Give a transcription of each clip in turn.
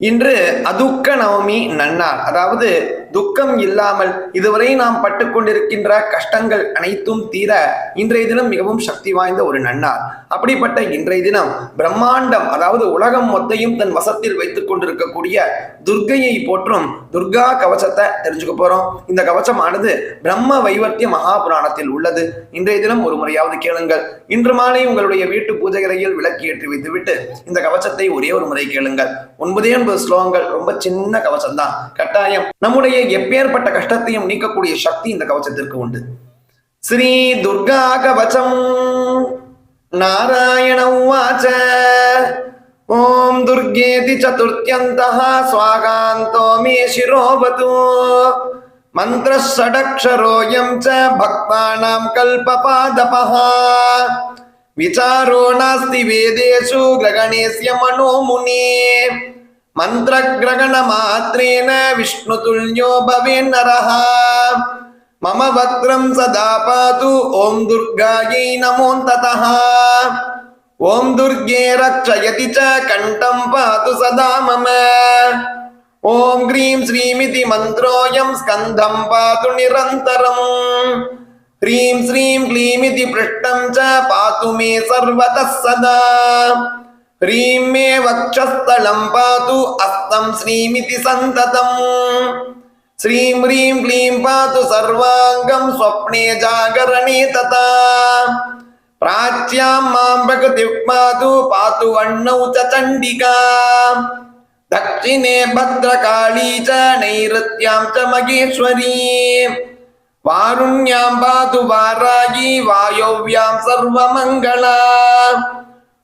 இன்று அதுக்க நவமி நன்னாள். அதாவது துக்கம் இல்லாமல் இதுவரை நாம் பட்டு கொண்டிருக்கின்ற கஷ்டங்கள் அனைத்தும் தீர இன்றைய தினம் மிகவும் சக்தி வாய்ந்த ஒரு நன்னார் அப்படிப்பட்ட இன்றைய தினம் பிரம்மாண்டம் அதாவது உலகம் மொத்தையும் தன் வசத்தில் வைத்துக் கொண்டிருக்கக்கூடிய துர்கையை போற்றும் துர்கா கவசத்தை தெரிஞ்சுக்க போறோம். இந்த கவசமானது பிரம்ம வைவர்த்திய மகாபுராணத்தில் உள்ளது. இன்றைய தினம் ஒரு முறையாவது கேளுங்கள். இன்று மாலை உங்களுடைய வீட்டு பூஜை அறையில் விளக்கு ஏற்றி வைத்துவிட்டு இந்த கவசத்தை ஒரே ஒரு முறை கேளுங்கள். ஒன்பதே ஒன்பது ஸ்லோகங்கள் ரொம்ப சின்ன கவசம் தான் கட்டாயம். நம்முடைய எப்பேற்பட்ட கஷ்டத்தையும் நீக்கக்கூடிய சக்தி இந்த கவச்சத்திற்கு உண்டு. ஸ்ரீ துர்கா கவச்சம் நாராயண உவாச்ச. ஓம் துர்கேதி சதுர்த்தியந்தா ஸ்வாகாந்தோ மே சிரோபது. மந்திரஷடக்ஷரோயம் ச பக்தானாம் கல்பபாதபः விசாரோ நாஸ்தி வேதேஷு கிரகணேஸ்ய மனோமுனே मनो मुने मन्त्रग्रगणमात्रेण विष्णुतुल्यो भवेन्नरः मम वक्त्रं सदा पातु ॐ दुर्गायै नमोऽन्ततः ॐ दुर्गे रक्षयति च कण्ठं पातु सदा मम ॐ ग्रीं श्रीमिति मन्त्रोऽयं स्कन्धं पातु निरन्तरम् ह्रीं श्रीं क्लीमिति पृष्ठं च पातु मे सर्वतः सदा ह्रीं मे वक्षस्थलं पातु अस्तं श्रीमिति सन्ततम् श्रीं ह्रीं क्लीं पातु सर्वाङ्गं स्वप्ने जागरणे तथा प्राच्यां मां प्रकृतिः पातु पातु वह्नौ च चण्डिका दक्षिणे भद्रकाली च नैऋत्यां च मगेश्वरी वारुण्यां पातु वारागी वायव्यां सर्वमङ्गला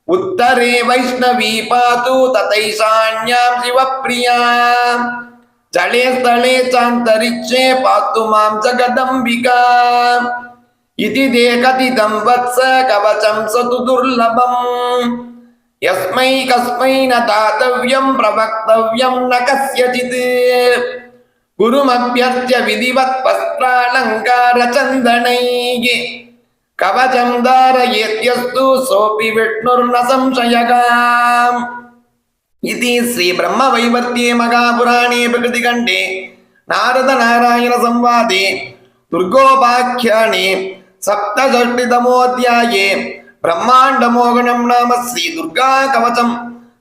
उत्तरे वैष्णवी पातु तथैशान्यां शिवप्रिया जले स्थले चान्तरिक्षे पातु मां जगदम्बिका इति ते कथितं वत्स कवचं स तु दुर्लभम् यस्मै कस्मै न दातव्यं प्रवक्तव्यं न कस्यचित् गुरुमभ्यर्च्य विधिवत् वस्त्रालङ्कारचन्दनैः కవచం ధారయేత్యస్తు సోపి విష్ణుర్న సంశయగా. ఇది శ్రీ బ్రహ్మ వైవర్తే మగాపురాణే ప్రకృతి కంటే నారద నారాయణ సంవాది దుర్గోపాఖ్యాని సప్తషష్టితమోధ్యాయే బ్రహ్మాండమోగణం నామ శ్రీ దుర్గా కవచం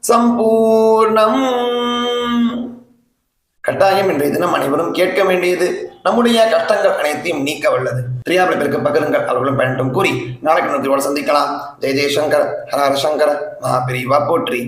సంపూర్ణం. கட்டாயம் இன்றைய தினம் அனைவரும் கேட்க வேண்டியது நம்முடைய கஷ்டங்கள் அனைத்தையும் நீக்க வல்லது. தெரியாமல் பிறகு பகிருங்கள் அவர்களும் பயன்படும் கூறி நாளைக்கு நோக்கியோடு சந்திக்கலாம். ஜெய ஜெயசங்கர் ஹரஹர சங்கர் சங்கர மகாபிரிவா போற்றி.